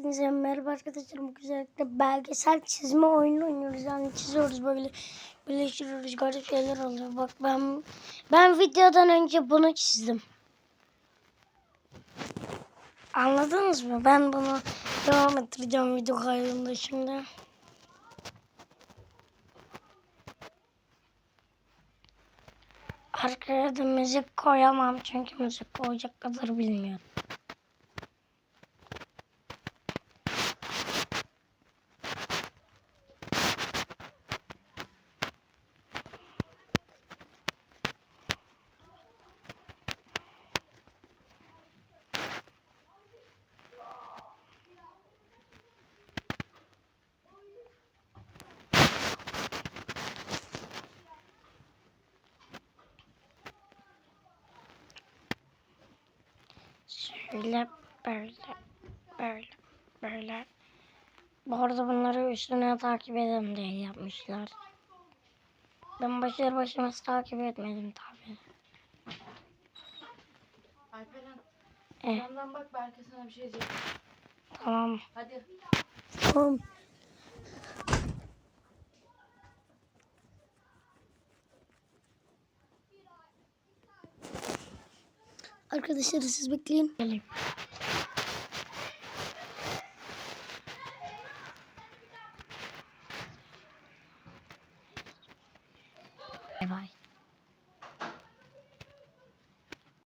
Hepinize merhaba arkadaşlar. Bu güzellikle belgesel çizme oyunu oynuyoruz. Yani çiziyoruz böyle birleştiriyoruz. Garip şeyler oluyor. Bak ben ben videodan önce bunu çizdim. Anladınız mı? Ben bunu devam ettireceğim video kaydında şimdi. Arkaya da müzik koyamam çünkü müzik koyacak kadar bilmiyorum. Şöyle böyle böyle böyle. Bu arada bunları üstüne takip edelim diye yapmışlar. Ben başları başımız takip etmedim tabi. Alperen Eh, yandan bak belki sana bir şey diyecek. tamam. Hadi. Tamam. Arkadaşlar siz bekleyin. Geleyim. Bay bay.